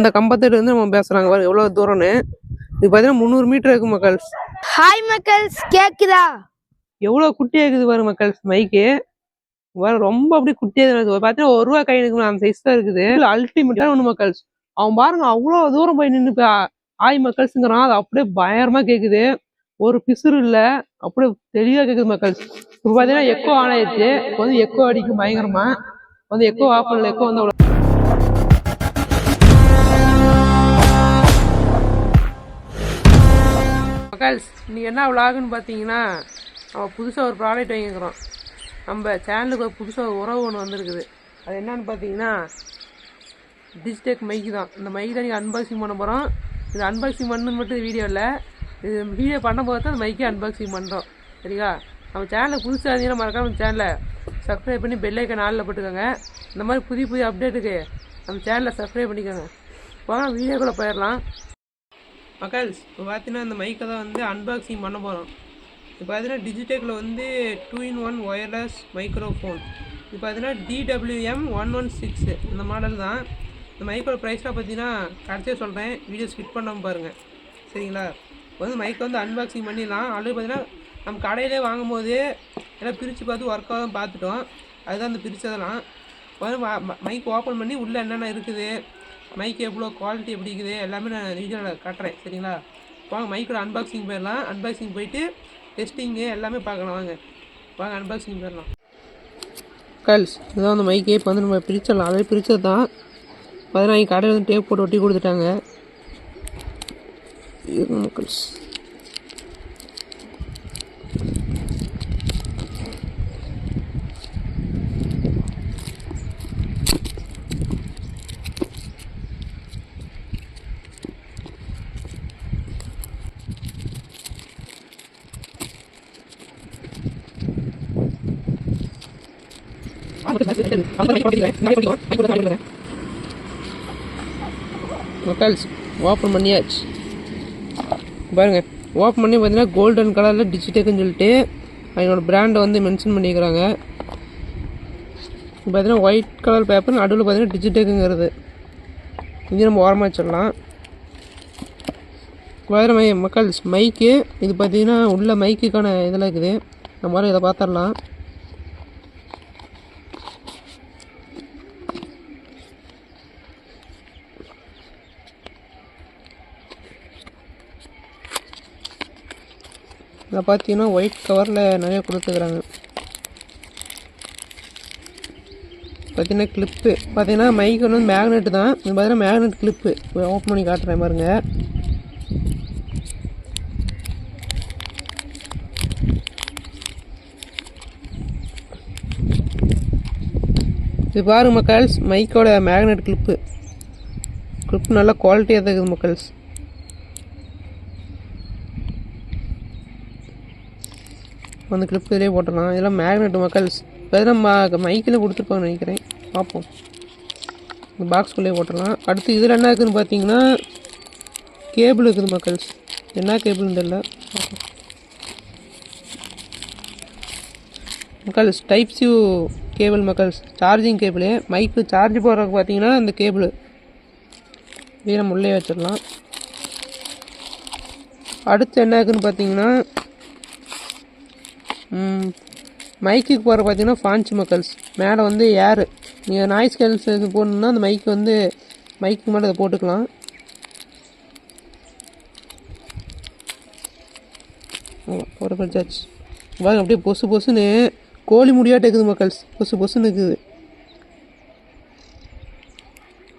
இந்த கம்பத்துல இருந்து நம்ம பேசுறாங்க. பாருங்க எவ்வளவு தூரம்னு. இது பாத்தீங்கன்னா முந்நூறு மீட்டர் இருக்கு மக்கள் ஹாய் மக்கள்ஸ். கேக்குதா? எவ்வளவு குட்டியா இருக்குது பாருங்க மக்கள் மைக்கு பாரு ரொம்ப அப்படியே குட்டியா இருக்குது. பாத்தீங்கன்னா ஒரு ரூபா கை நிற்கணும் அந்த சைஸ் தான் இருக்குது. அல்டிமேட்டான ஒண்ணு மக்கள் அவன் பாருங்க அவ்வளவு தூரம் போய் நின்று ஆய் மக்கள்ஸுங்கிறான். அது அப்படியே பயங்கரமா கேக்குது. ஒரு பிசுறு இல்ல. அப்படியே தெளிவா கேக்குது மக்கள் இப்ப பாத்தீங்கன்னா எக்கோ ஆன் ஆயிடுச்சு. வந்து எக்கோ அடிக்கும் பயங்கரமா. வந்து எக்கோ ஆஃப் பண்ணல எக்கோ வந்து மக்கள்ஸ் இன்றைக்கி என்ன விலாகுன்னு பார்த்தீங்கன்னா நம்ம புதுசாக ஒரு ப்ராடக்ட் வாங்கிக்கிறோம். நம்ம சேனலுக்கு ஒரு புதுசாக ஒரு உறவு ஒன்று வந்திருக்குது. அது என்னன்னு பார்த்தீங்கன்னா டிஜிடெக் மைக்கு தான். இந்த மைக் தான் நீங்கள் அன்பாக்சிங் பண்ண போகிறோம் இது அன்பாக்சிங் பண்ணு மட்டும் வீடியோ இல்லை. இது வீடியோ பண்ணும்போது தான் அந்த மைக்கே அன்பாக்சிங் பண்ணுறோம் சரிங்களா நம்ம சேனலில் புதுசாக இருந்தீங்கன்னா மறக்காம நம்ம சேனலை சப்ஸ்கிரைப் பண்ணி பெல் நாளில் போட்டுக்கோங்க. இந்த மாதிரி புதிய புதிய அப்டேட்டுக்கு நம்ம சேனலை சப்ஸ்கிரைப் பண்ணிக்கோங்க. போனால் வீடியோக்குள்ளே போயிடலாம். மக்கள்ஸ் இப்போ பார்த்தீங்கன்னா இந்த மைக்கை தான் வந்து அன்பாக்சிங் பண்ண போகிறோம் இப்போ பார்த்தீங்கன்னா டிஜிடெக்கில் வந்து two in one wireless microphone இப்போ பார்த்தீங்கன்னா டிடபிள்யூஎம் ஒன் ஒன் சிக்ஸ் இந்த மாடல் தான். இந்த மைக்கோட ப்ரைஸ்லாம் பார்த்தீங்கன்னா கடைசியாக சொல்கிறேன் வீடியோ ஸ்கிப் பண்ணாமல் பாருங்கள் சரிங்களா? இப்போ வந்து மைக்கை வந்து அன்பாக்சிங் பண்ணிடலாம். ஆல்ரெடி பார்த்தீங்கன்னா நம்ம கடையிலே வாங்கும்போது எல்லாம் பிரித்து பார்த்து ஒர்க்காக தான் பார்த்துட்டோம். அதுதான் அந்த பிரித்ததெல்லாம் வந்து மைக் ஓப்பன் பண்ணி உள்ளே என்னென்ன இருக்குது? மைக் எவ்வளோ குவாலிட்டி எப்படி இருக்குது எல்லாமே நான் வீடியோவில் காட்டுறேன் சரிங்களா? வாங்க மைக்கோட அன்பாக்சிங் போயிடலாம். அன்பாக்சிங் போயிட்டு டெஸ்டிங்கு எல்லாமே பார்க்கலாம் வாங்க. வாங்க அன்பாக்சிங் போயிடலாம். கல்ஸ் இதுதான் அந்த மைக்கே இப்போ வந்து நம்ம பிரிச்சிடலாம். அதே பிரித்தது தான். பதினாறு கடையில் வந்து டேப் போட்டு ஒட்டி கொடுத்துட்டாங்க. கல்ஸ் மக்கள்ஸ் ஓப்பன் பண்ணியாச்சு பாருங்க ஓப்பன் பண்ணி பார்த்தீங்கன்னா கோல்டன் கலரில் டிஜிடெக்குன்னு சொல்லிட்டு அதனோட பிராண்டை வந்து மென்ஷன் பண்ணிக்கிறாங்க. பார்த்தீங்கன்னா ஒயிட் கலர் பேப்பர் நடுவில் பார்த்தீங்கன்னா டிஜிடெக்குங்கிறது இது நம்ம ஓரமாக வச்சிடலாம். வேறு மை மக்கள்ஸ் மைக்கு இது பார்த்தீங்கன்னா உள்ள மைக்குக்கான இதெல்லாம் இருக்குது. நம்ம வர இதை பார்த்துடலாம். இதை பார்த்தீங்கன்னா ஒயிட் கவரில் நிறைய கொடுத்துக்கிறாங்க பார்த்தீங்கன்னா கிளிப்பு பார்த்தீங்கன்னா மைக் வந்து மேக்னெட் தான். இது பார்த்தீங்கன்னா மேக்னெட் கிளிப்பு ஓப்பன் பண்ணி காட்டுறேன் பாருங்க. இது பாருங்க மக்கள்ஸ் மைக்கோட மேக்னெட் கிளிப்பு கிளிப் நல்லா குவாலிட்டியாக தான் இருக்குது மக்கள்ஸ். அந்த கிளிப் இதிலே போட்டுடலாம் இதெல்லாம் மேக்னெட் மக்கள்ஸ் இப்போ நம்ம மைக்கில் கொடுத்துருப்பாங்கன்னு நினைக்கிறேன். பார்ப்போம். இந்த பாக்ஸ்குள்ளே போட்டுடலாம் அடுத்து இதில் என்ன இருக்குதுன்னு பார்த்தீங்கன்னா கேபிள் இருக்குது மக்கள்ஸ் என்ன கேபிள்னு தெரில பார்ப்போம். மக்கள்ஸ் டைப் சி கேபிள் மக்கள்ஸ் சார்ஜிங் கேபிள் மைக்கு சார்ஜ் போடுறதுக்கு பார்த்தீங்கன்னா இந்த கேபிள் இதை நம்ம உள்ளே வச்சிடலாம். அடுத்து என்ன இருக்குதுன்னு பார்த்தீங்கன்னா மைக்குக்கு போகிற பார்த்தீங்கன்னா ஃபான்ச் மக்கள்ஸ் மேலே வந்து ஏர் நீங்கள் நாய்ஸ் கேன்ஸ் இது போடணுன்னா அந்த மைக்கு வந்து மைக்கு மேலே இதை போட்டுக்கலாம். ஒரு பஞ்சாச்சு பாருங்க அப்படியே பொசு பொசுன்னு கோழி முடியாட்ட இருக்குது மக்கள்ஸ் பொசு பொசுன்னு இருக்குது.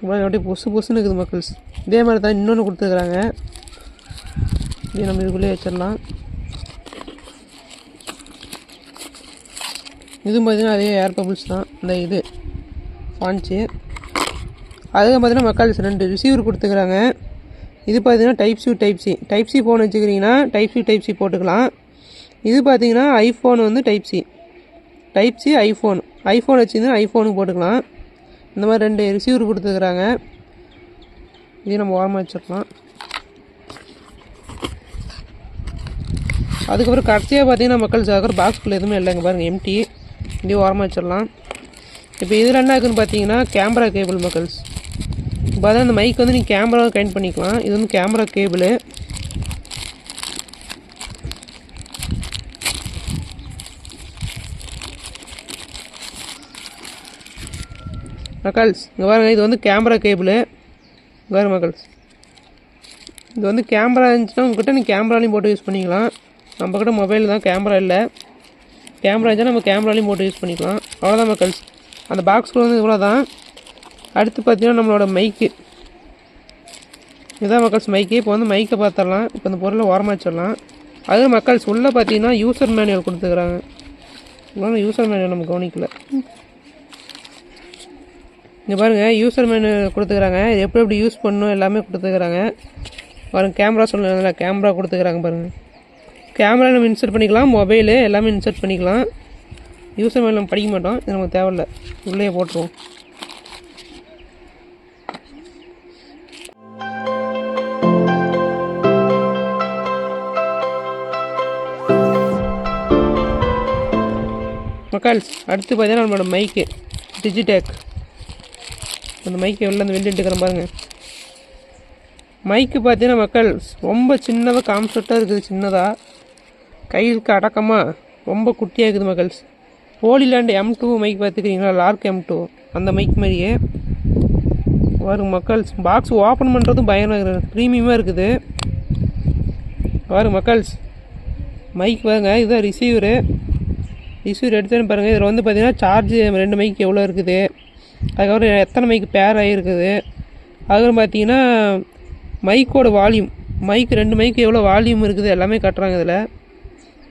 பாருங்க அப்படியே பொசு பொசுன்னு இருக்குது மக்கள்ஸ் இதே மாதிரி தான் இன்னொன்று கொடுத்துருக்குறாங்க. இதை நம்ம இதுக்குள்ளேயே வச்சிடலாம். இதுவும் பார்த்திங்கன்னா அதே ஏர் பபிள்ஸ் தான். இந்த இது. ஃபான்ச்சு அதுக்கு பார்த்தீங்கன்னா மக்கள் ரெண்டு ரிசீவர் கொடுத்துக்கிறாங்க. இது பார்த்தீங்கன்னா type C type C type C phone வச்சுக்கிறீங்கன்னா type C type C போட்டுக்கலாம். இது பார்த்தீங்கன்னா ஐஃபோன் வந்து type C type C iPhone iPhone வச்சுருந்தா ஐஃபோனுக்கு போட்டுக்கலாம். இந்த மாதிரி ரெண்டு ரிசீவர் கொடுத்துக்கிறாங்க. இதையும் நம்ம ஓரமாக வச்சிடலாம். அதுக்கப்புறம் கடைசியாக பார்த்தீங்கன்னா மக்கள் சாகர் பாக்ஸ்குள்ளே எதுவுமே இல்லைங்க பாருங்கள் எம்டி இப்படி ஓரமாக வச்சிடலாம். இப்போ இதில் என்ன இருக்குதுன்னு பார்த்தீங்கன்னா கேமரா கேபிள் மக்கள்ஸ். இப்போ அதான் அந்த மைக் வந்து நீங்கள் கேமரா கனெக்ட் பண்ணிக்கலாம். இது வந்து கேமரா கேபிள் மக்கள்ஸ் இங்கே பாருங்க இது வந்து கேமரா கேபிள் வேறு மக்கள்ஸ். இது வந்து கேமரா இருந்துச்சுன்னா உங்கள்கிட்ட நீங்கள் கேமராலையும் போட்டு யூஸ் பண்ணிக்கலாம். நம்மக்கிட்ட மொபைல் தான் கேமரா இல்லை. கேமரா இருந்தால் நம்ம கேமராலையும் போட்டு யூஸ் பண்ணிக்கலாம். அவ்வளோதான் மக்கள்ஸ். அந்த பாக்ஸ்குள்ள வந்து இவ்வளோ தான் அடுத்து பார்த்தீங்கன்னா நம்மளோட மைக்கு இதுதான் மக்கள்ஸ் மைக்கு இப்போ வந்து மைக்கை பார்த்துடலாம் இப்போ இந்த பொருளை ஓரமாக வச்சிடலாம். அது மக்கள்ஸ் உள்ளே பார்த்தீங்கன்னா யூசர் மேனுவல் கொடுத்துக்கிறாங்க இவ்வளோ யூசர் மேனுவல் நம்ம கவனிக்கல. இங்கே பாருங்கள் யூசர் மேனுவல் கொடுத்துக்கிறாங்க எப்படி எப்படி யூஸ் பண்ணணும் எல்லாமே கொடுத்துக்கிறாங்க பாருங்கள் கேமரா சொல்லல கேமரா கொடுத்துக்கிறாங்க பாருங்கள் கேமரா நம்ம இன்சர்ட் பண்ணிக்கலாம் மொபைலு எல்லாமே இன்சர்ட் பண்ணிக்கலாம். யூசர் மேலே நம்ம படிக்க மாட்டோம் இது நமக்கு தேவையில்ல. உள்ளே போட்டுருவோம். மக்கள்ஸ் அடுத்து பார்த்தீங்கன்னா நம்மளோட மைக்கு டிஜிடேக் அந்த மைக்கு எவ்வளோ அந்த வெளியிட்டுக்கிற பாருங்கள் மைக்கு பார்த்தீங்கன்னா மக்கள் ரொம்ப சின்னதாக காம்ஃபர்ட்டாக இருக்குது சின்னதாக கைக்கு அடக்கமாக ரொம்ப குட்டியாக இருக்குது மக்கள்ஸ் ஹோலிலேண்ட் எம் டூ மைக் பார்த்துக்கிறீங்களா? லார்க் எம் டூ அந்த மைக் மாதிரியே. வரும் மக்கள்ஸ் பாக்ஸ் ஓப்பன் பண்ணுறதும் பயங்கர ப்ரீமியமாக இருக்குது. வரும் மக்கள்ஸ் மைக் பாருங்க. இதுதான் ரிசீவரு ரிசீவர் எடுத்தேன்னு பாருங்கள் இதில் வந்து பார்த்தீங்கன்னா சார்ஜ் ரெண்டு மைக்கு எவ்வளோ இருக்குது. அதுக்கப்புறம் எத்தனை மைக்கு பேர் ஆகிருக்குது அதுக்கப்புறம் பார்த்தீங்கன்னா மைக்கோட வால்யூம் மைக் ரெண்டு மைக்கு எவ்வளோ வால்யூம் இருக்குது. எல்லாமே கட்டுறாங்க இதில்.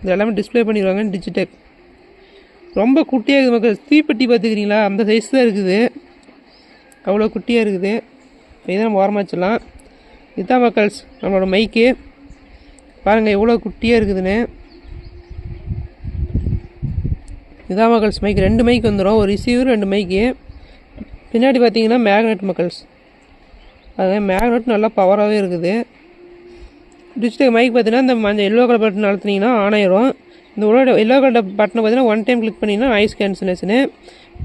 இது எல்லாமே டிஸ்ப்ளே பண்ணிடுவாங்க டிஜிடெக் ரொம்ப குட்டியாக இருக்குது மக்கள். தீப்பெட்டி பார்த்துக்கிறீங்களா? அந்த சைஸ் தான் இருக்குது. அவ்வளோ குட்டியாக இருக்குது. இதை நம்ம ஓரமாக வச்சிடலாம். இதுதான் மக்கள்ஸ் நம்மளோட மைக்கு பாருங்கள் எவ்வளோ குட்டியாக இருக்குதுன்னு. இதான் மக்கள்ஸ் மைக் ரெண்டு மைக் வந்துடும் ஒரு ரிசீவர் ரெண்டு மைக்கு பின்னாடி பார்த்தீங்கன்னா மேக்னெட் மக்கள்ஸ் அது மேக்னெட் நல்லா பவராகவே இருக்குது. டிஜிட்டல் மைக் பார்த்தீங்கன்னா இந்த மஞ்சள் எல்லோ கலர் பட்டன் அழுத்துனீங்கன்னா ஆன் ஆயிரும் இந்த உள்ள எல்லோ கலர் பட்டனை பார்த்தீங்கன்னா ஒன் டைம் கிளிக் பண்ணிங்கன்னா நாய்ஸ் கேன்சலேஷனு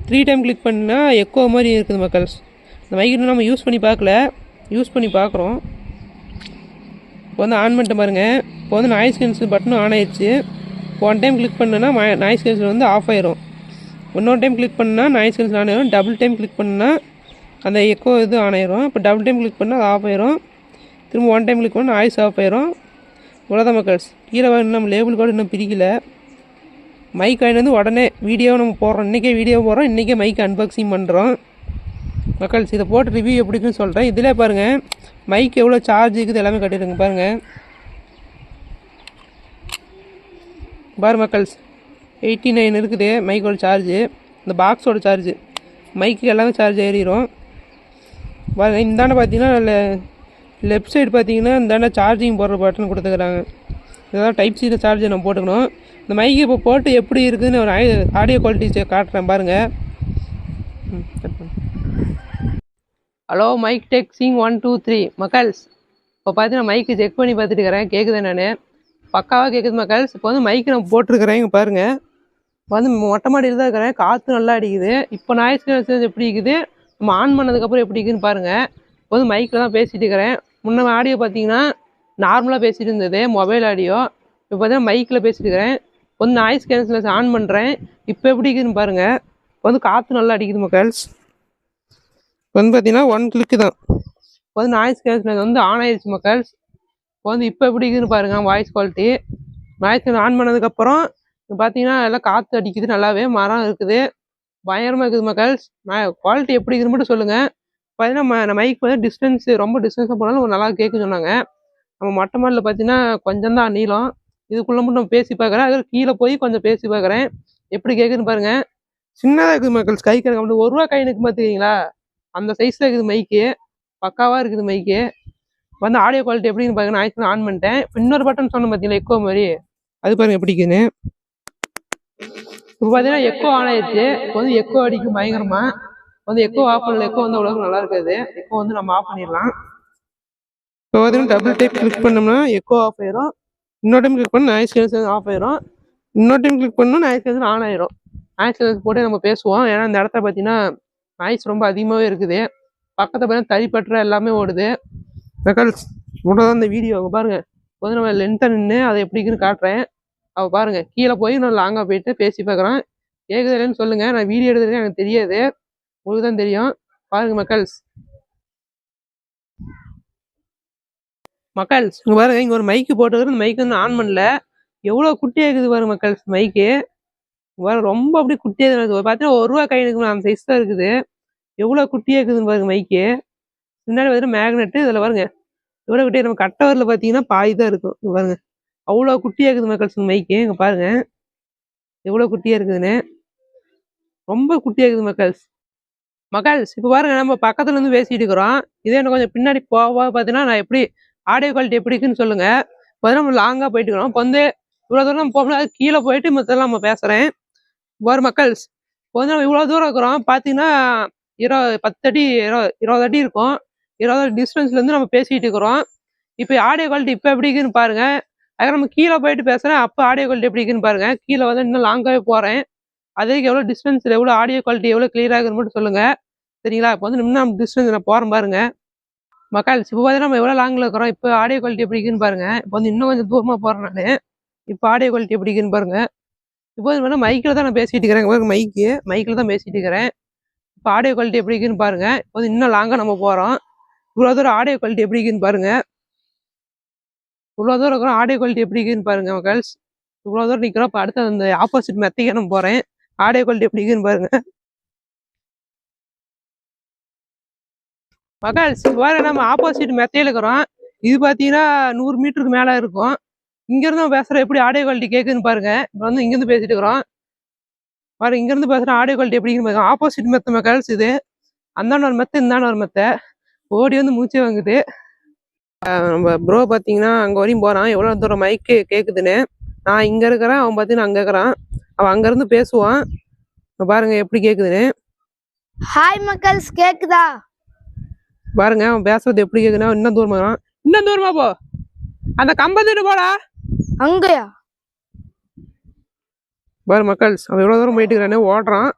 த்ரீ டைம் கிளிக் பண்ணால் எக்கோ மாதிரி இருக்குது மக்கள்ஸ் இந்த மைக் இன்னும் நம்ம யூஸ் பண்ணி பார்க்கல. யூஸ் பண்ணி பார்க்குறோம். இப்போ வந்து ஆன் பண்ணிட்டு பாருங்க. இப்போ வந்து நாய்ஸ் கேன்சல் பட்டனும் ஆன் ஆயிடுச்சு ஒன் டைம் கிளிக் பண்ணனா நாய்ஸ் கேன்சல் வந்து ஆஃப் ஆயிரும். இன்னொரு டைம் கிளிக் பண்ணால் நாய்ஸ் கேன்சல் ஆன் ஆயிரும் டபுள் டைம் கிளிக் பண்ணால் அந்த எக்கோ இது ஆன் ஆயிரும் இப்போ டபுள் டைம் கிளிக் பண்ணால் அது ஆஃப் ஆயிரும். திரும்ப ஒன் டைம் கிளிக் பண்ணால் நாய்ஸ் ஆஃப் ஆயிரும். இவ்வளோதான் மக்கள்ஸ். கீழே இன்னும் நம்ம லேபிள் கூட இன்னும் பிரிக்கல. மைக் வாங்கிட்டு வந்து உடனே வீடியோ நம்ம போடுறோம். இன்றைக்கே வீடியோ போடுறோம். இன்றைக்கே மைக் அன்பாக்சிங் பண்ணுறோம் மக்கள்ஸ் இதை போட்டு ரிவ்யூ எப்படி சொல்கிறேன் இதிலே பாருங்கள் மைக் எவ்வளோ சார்ஜ் இருக்குது எல்லாமே கட்டிடுங்க பாருங்கள் பார் மக்கள்ஸ் எயிட்டி நைன் இருக்குது மைக்கோட சார்ஜு இந்த பாக்ஸோட சார்ஜு மைக்கு எல்லாமே சார்ஜ் ஏறிடும் பாருங்கள் இந்தாண்ட பார்த்தீங்கன்னா லெஃப்ட் சைடு பார்த்தீங்கன்னா இந்தாண்ட சார்ஜிங் போடுற பட்டன் கொடுத்துக்கிறாங்க. இதெல்லாம் டைப் சீல சார்ஜர் நம்ம போட்டுக்கணும். இந்த மைக்கு இப்போ போட்டு எப்படி இருக்குதுன்னு ஒரு ஆடியோ குவாலிட்டி காட்டுறேன் பாருங்கள் ஹலோ மைக் டெக் சிங் ஒன் டூ த்ரீ மக்கள்ஸ் இப்போ பார்த்தீங்கன்னா மைக்கு செக் பண்ணி பார்த்துட்டு இருக்கிறேன். கேட்குது நான் பக்காவாக கேட்குது மக்கள்ஸ். இப்போ வந்து மைக்கு நான் போட்டிருக்கிறேன் இங்கே பாருங்கள் இப்போ வந்து மொட்டை மாடியில் தான் இருக்கிறேன். காற்று நல்லா அடிக்குது. இப்போ நாய்ஸ் எப்படி இருக்குது நம்ம ஆன் பண்ணதுக்கப்புறம் எப்படி இருக்குதுன்னு பாருங்கள் இப்போ வந்து மைக்கில் தான் பேசிகிட்டு இருக்கிறேன். முன்ன ஆடியோ பார்த்தீங்கன்னா நார்மலாக பேசிட்டு இருந்தது மொபைல் ஆடியோ இப்போ பார்த்தீங்கன்னா மைக்கில் பேசிட்டு இருக்கிறேன். வந்து நாய்ஸ் கேன்சலேஷன் ஆன் பண்ணுறேன் இப்போ எப்படி இருக்குதுன்னு பாருங்கள் இப்போ வந்து காற்று நல்லா அடிக்குது மக்கள்ஸ் வந்து பார்த்தீங்கன்னா ஒன் கிளிக்கு தான். இப்போ வந்து நாய்ஸ் கேன்சில் வந்து ஆன் ஆயிடுச்சு மக்கள்ஸ் இப்போ வந்து இப்போ எப்படி இருக்குதுன்னு பாருங்கள் வாய்ஸ் குவாலிட்டி வாய்ஸ் ஆன் பண்ணதுக்கப்புறம் பார்த்தீங்கன்னா எல்லாம் காற்று அடிக்குது நல்லாவே மரம் இருக்குது. பயங்கரமாக இருக்குது மக்கள்ஸ் குவாலிட்டி எப்படி இருக்குதுன்னு மட்டும் சொல்லுங்கள் பார்த்தீங்கன்னா மைக் வந்து டிஸ்டன்ஸ் ரொம்ப டிஸ்டன்ஸாக போனாலும் நல்லா கேட்க சொன்னாங்க. நம்ம மொட்டை மாடில் பார்த்தீங்கன்னா கொஞ்சம் தான் நீளம். இதுக்குள்ளே மட்டும் நான் பேசி பார்க்குறேன் அதில் கீழே போய் கொஞ்சம் பேசி பார்க்குறேன் எப்படி கேட்குதுன்னு பாருங்க. சின்னதாக இருக்குது மக்கள் கை கணக்கு ஒரு ரூபா கை நிற்கு அந்த சைஸில் இருக்குது மைக்கு பக்காவாக இருக்குது மைக்கு வந்து ஆடியோ குவாலிட்டி எப்படின்னு பாருங்க. நான் ஆன் பண்ணிட்டேன். இன்னொரு பட்டன் சொன்னேன் பார்த்தீங்களா எக்கோ மாதிரி. அது பாருங்க எப்படிக்குன்னு இப்போ பார்த்தீங்கன்னா எக்கோ ஆன் ஆயிடுச்சு. இப்போ வந்து எக்கோ அடிக்கும் பயங்கரமா. வந்து எக்கோ ஆஃப் பண்ணல எக்கோ வந்து அவ்வளோக்கு நல்லா இருக்காது. எக்கோ வந்து நம்ம ஆஃப் பண்ணிடலாம். இப்போ பார்த்தீங்கன்னா டபுள் டைப் கிளிக் பண்ணோம்னா எக்கோ ஆஃப் ஆயிரும். இன்னொரு டைம் கிளிக் பண்ண நாய்ஸ் கேன்சல் ஆஃப் ஆயிரும். இன்னொரு டைம் கிளிக் பண்ணா நாய்ஸ் கேன்சல் ஆன் ஆயிரும். நாய்ஸ் கேன்சல் போட்டு நம்ம பேசுவோம். ஏன்னா இந்த இடத்துல பார்த்தீங்கன்னா நாய்ஸ் ரொம்ப அதிகமாகவே இருக்குது. பக்கத்தில் பார்த்தீங்கன்னா தறிப்பற்ற எல்லாமே ஓடுது. மக்கள்ஸ் தான் இந்த வீடியோ பாருங்க. வந்து நம்ம லென்த்தாக நின்று அதை எப்படி காட்டுறேன். அவள் பாருங்க. கீழே போய் நான் லாங்காக போயிட்டு பேசி பார்க்குறேன். கேட்குதுலன்னு சொல்லுங்கள் நான் வீடியோ எடுத்துருக்கேன் எனக்கு தெரியாது. உங்களுக்கு தான் தெரியும். பாருங்க மக்கள்ஸ். மக்கள்ஸ் இங்கே பாருங்க இங்க ஒரு மைக்கு போட்டுக்கிறது இந்த மைக் வந்து ஆன் பண்ணல. எவ்வளோ குட்டியா இருக்குது பாருங்க மக்கள்ஸ் மைக்கு பாருங்க ரொம்ப அப்படியே குட்டியா இருக்குது. பார்த்தீங்கன்னா ஒரு ரூபா கை எடுக்கணும் அந்த சைஸ் தான் இருக்குது. எவ்வளோ குட்டியா இருக்குதுன்னு பாருங்க மைக்கு முன்னாடி பார்த்தீங்கன்னா மேக்னெட் இதுல பாருங்க. எவ்வளோ குட்டியாக நம்ம கட்டவரில் பார்த்தீங்கன்னா பாய் தான் இருக்கும். இங்கே பாருங்க. அவ்வளோ குட்டியா இருக்குது மக்கள்ஸ் இந்த மைக்கு இங்கே பாருங்க. எவ்வளவு குட்டியா இருக்குதுன்னு. ரொம்ப குட்டியா இருக்குது மக்கள்ஸ். மக்கள்ஸ் இப்போ பாருங்க நம்ம பக்கத்துல இருந்து பேசிட்டு இருக்கிறோம். இதே எனக்கு கொஞ்சம் பின்னாடி போக பார்த்தீங்கன்னா நான் எப்படி ஆடியோ குவாலிட்டி எப்படி இருக்குன்னு சொல்லுங்க. இப்போ நம்ம லாங்காக போயிட்டு இருக்கிறோம். இப்போ வந்து இவ்வளோ தூரம் நம்ம போகணும். அது கீழே போயிட்டு மொத்தம் நம்ம பேசுகிறேன் ஒரு மக்கள்ஸ் இப்போ வந்து நம்ம இவ்வளோ தூரம் இருக்கிறோம். பார்த்தீங்கன்னா இருபது பத்து அடி இருபது இருபது அடி இருக்கும். இருபது அடி டிஸ்டன்ஸ்லேருந்து நம்ம பேசிக்கிட்டு இருக்கிறோம். இப்போ ஆடியோ குவாலிட்டி இப்போ எப்படி இருக்குன்னு பாருங்க. அதுக்கு நம்ம கீழே போயிட்டு பேசுகிறேன் அப்போ ஆடியோ குவாலிட்டி எப்படி இருக்குன்னு பாருங்க. கீழே வந்து இன்னும் லாங்காகவே போகிறேன் அதுக்கு எவ்வளோ டிஸ்டன்ஸில் எவ்வளோ ஆடியோ குவாலிட்டி எவ்வளோ கிளியராக இருக்குன்னு மட்டும் சொல்லுங்கள் சரிங்களா? இப்போ வந்து இன்னும் டிஸ்டன்ஸ் நான் போகிறேன் பாருங்க. மக்கள் இப்போ பார்த்தீங்கன்னா நம்ம எவ்வளோ லாங்கில் இருக்கிறோம் இப்போ ஆடியோ குவாலிட்டி எப்படி இருக்குன்னு பாருங்க. இப்போ வந்து இன்னும் கொஞ்சம் தூரமாக போகிறேன் நான். இப்போ ஆடியோ குவாலிட்டி எப்படி இருக்குன்னு பாருங்க. இப்போ வந்து மைக்கில் தான் நான் பேசிட்டு இருக்கிறேன். பாருங்க மைக்கு மைக்கில் தான் பேசிகிட்டு இருக்கிறேன். இப்போ ஆடியோ குவாலிட்டி எப்படி இருக்குன்னு பாருங்க. இப்போ வந்து இன்னும் லாங்காக நம்ம போகிறோம் இவ்வளோ தூரம் ஆடியோ குவாலிட்டி எப்படி இருக்குன்னு பாருங்க. இவ்வளோ தூரம் இருக்கிறோம் ஆடியோ குவாலிட்டி எப்படி இருக்குன்னு பாருங்க மக்கள்ஸ். இவ்வளோ தூரம் நிற்கிறோம் இப்போ அடுத்து அந்த ஆப்போசிட் மெத்தைக்கு நம்ம போகிறேன் ஆடியோ குவாலிட்டி எப்படி இருக்குன்னு பாருங்க. மகால்ஸ் வேற நம்ம ஆப்போசிட் மெத்தையில் இருக்கிறோம். இது பார்த்தீங்கன்னா நூறு மீட்டருக்கு மேலே இருக்கும். இங்கேருந்து நம்ம பேசுகிற எப்படி ஆடியோ குவாலிட்டி கேட்குதுன்னு பாருங்க. இப்போ வந்து இங்கேருந்து பேசிட்டு இருக்கிறோம். பாருங்க இங்கேருந்து பேசுகிற ஆடியோ குவாலிட்டி எப்படின்னு பாருங்க. ஆப்போசிட் மெத்த மகால்ஸ் இது. அந்தாண்ட ஒரு மெத்தை இந்தாண்ட ஒரு மெத்தை ஓடி வந்து மூச்சே வாங்குது. நம்ம ப்ரோ பார்த்தீங்கன்னா அங்கே வரையும் போகிறான் எவ்வளோ தூரம் மைக்கு கேட்குதுன்னு நான் இங்கே இருக்கிறேன் அவன் பார்த்தீங்கன்னா அங்கே இருக்கிறான். அவன் அங்கேருந்து பேசுவான். பாருங்க எப்படி கேட்குதுன்னு ஹாய் மக்கள்ஸ் கேக்குதா? பாருங்க அவன் பேசுறது எப்படி கேக்குதுன்னா இன்னும் தூரமா வரான். இன்னும் தூரமா போ. அந்த கம்பத்துட்டு போடா. அங்கயா? பாரு மக்கள் அவன் எவ்வளவு தூரம் போயிட்டு இருக்கிறானே ஓடுறான்.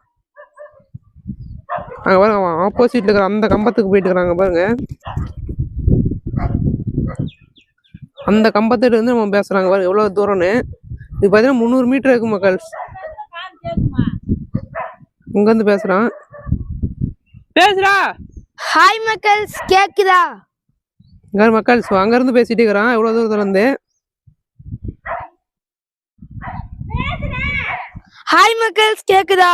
அங்க பாருங்க அவன் ஆப்போசிட்ல இருக்கிற அந்த கம்பத்துக்கு போயிட்டு இருக்கிறாங்க பாருங்க. அந்த கம்பத்துட்டு இருந்து நம்ம பேசுறாங்க பாருங்க எவ்வளவு தூரம்னு. இது பாத்தீங்கன்னா முந்நூறு மீட்டர் இருக்கு மக்கள் இங்க இருந்து பேசுறான் பேசுறா ஹாய் மக்கள்ஸ் கேக்குதா? இங்க மக்கள் அங்க இருந்து பேசிட்டு இருக்கிறான் எவ்வளவு தூரத்துல இருந்து? ஹாய் மக்கள்ஸ் கேக்குதா?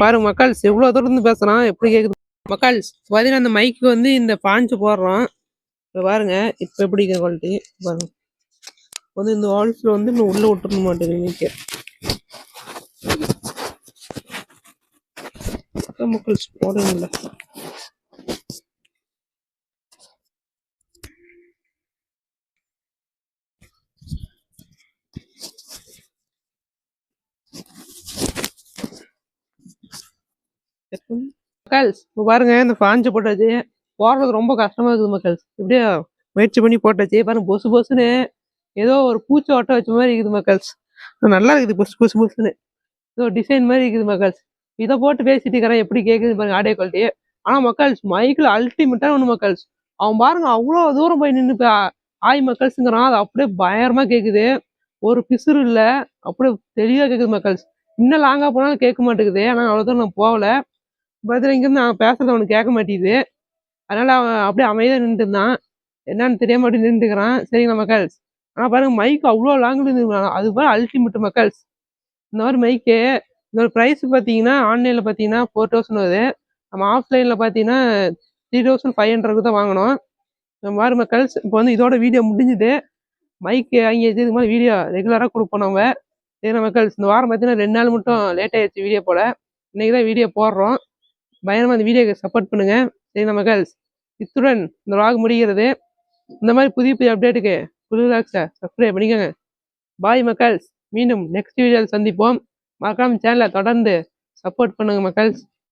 பாருங்க மக்கள்ஸ் தூரம் இருந்து பேசுறான் எப்படி கேக்குது? மக்கள்ஸ் பாத்தீங்கன்னா அந்த மைக்கு வந்து இந்த பாஞ்சு போடுறோம். இப்ப பாருங்க இப்ப எப்படி இருக்கு குவாலிட்டி பாருங்க. வந்து இந்த வால்ஸ்ல வந்து இன்னும் உள்ள விட்டுருக்க மாட்டேங்குது மைக்கு மக்கள்ஸ் போடணும்ல மக்கள்ஸ் இப்போ பாருங்க இந்த பாஞ்சு போட்டாச்சு. போடுறது ரொம்ப கஷ்டமா இருக்குது மக்கள்ஸ் இப்படியே முயற்சி பண்ணி போட்டாச்சு. பாருங்க பொசு பொசுன்னு ஏதோ ஒரு பூச்சி ஓட்ட வச்ச மாதிரி இருக்குது மக்கள்ஸ் நல்லா இருக்குது பொசு பொசு பொசுன்னு. ஏதோ டிசைன் மாதிரி இருக்குது மக்கள்ஸ். இதை போட்டு பேசிட்டு இருக்கிறேன். எப்படி கேட்குது பாருங்க ஆடியோ குவாலிட்டி ஆனா மக்கள்ஸ் மைக்கில் அல்டிமேட்டாக ஒன்று மக்கள்ஸ். அவன் பாருங்க அவ்வளோ தூரம் போய் நின்று ஆய் மக்கள்ஸுங்கிறான். அது அப்படியே பயங்கரமா கேட்குது ஒரு பிசுறு இல்லை. அப்படியே தெளிவாக கேட்குது மக்கள்ஸ். இன்னும் லாங்காக போனாலும் கேட்க மாட்டேங்குது. ஆனால் அவ்வளோ தூரம் நான் போகல. பதில் இங்கேருந்து நான் பேசுறது அவனுக்கு கேட்க மாட்டேங்குது. அதனால அவன் அப்படியே அமைதியாக நின்றுட்டு இருந்தான். என்னன்னு தெரியாம அப்படி நின்றுக்கிறான் சரிங்களா மக்கள்ஸ்? ஆனால் பாருங்க மைக் அவ்வளோ லாங்கில் நின்று அது பாரு அல்டிமேட் மக்கள்ஸ். இந்த மாதிரி மைக்கு இந்த ஒரு ப்ரைஸ் பார்த்தீங்கன்னா ஆன்லைனில் பார்த்தீங்கன்னா ஃபோர் தௌசண்ட் வருது. நம்ம ஆஃப்லைனில் பார்த்தீங்கன்னா த்ரீ தௌசண்ட் ஃபைவ் ஹண்ட்ரட் தான் வாங்கினோம். இந்த மக்கள்ஸ் இப்போ வந்து இதோட வீடியோ முடிஞ்சுது. மைக்கு அங்கே இது மாதிரி வீடியோ ரெகுலராக கொடுப்போம் நம்ம சரிங்களா மக்கள்ஸ் இந்த வாரம் பார்த்தீங்கன்னா ரெண்டு நாள் மட்டும் லேட் ஆயிடுச்சு வீடியோ போட இன்னைக்கு தான் வீடியோ போடுறோம். பயங்கரமாக அந்த வீடியோக்கு சப்போர்ட் பண்ணுங்க. சரிங்களா மக்கள்ஸ் இத்துடன் இந்த vlog முடிகிறது. இந்த மாதிரி புதிய புதிய அப்டேட்டுக்கு புது விளாக்ஸை சப்ஸ்கிரைப் பண்ணிக்கோங்க. பாய் மக்கள்ஸ் மீண்டும் நெக்ஸ்ட் வீடியோவில் சந்திப்போம். மறக்காம சேனலை தொடர்ந்து சப்போர்ட் பண்ணுங்கள் மக்கள்ஸ்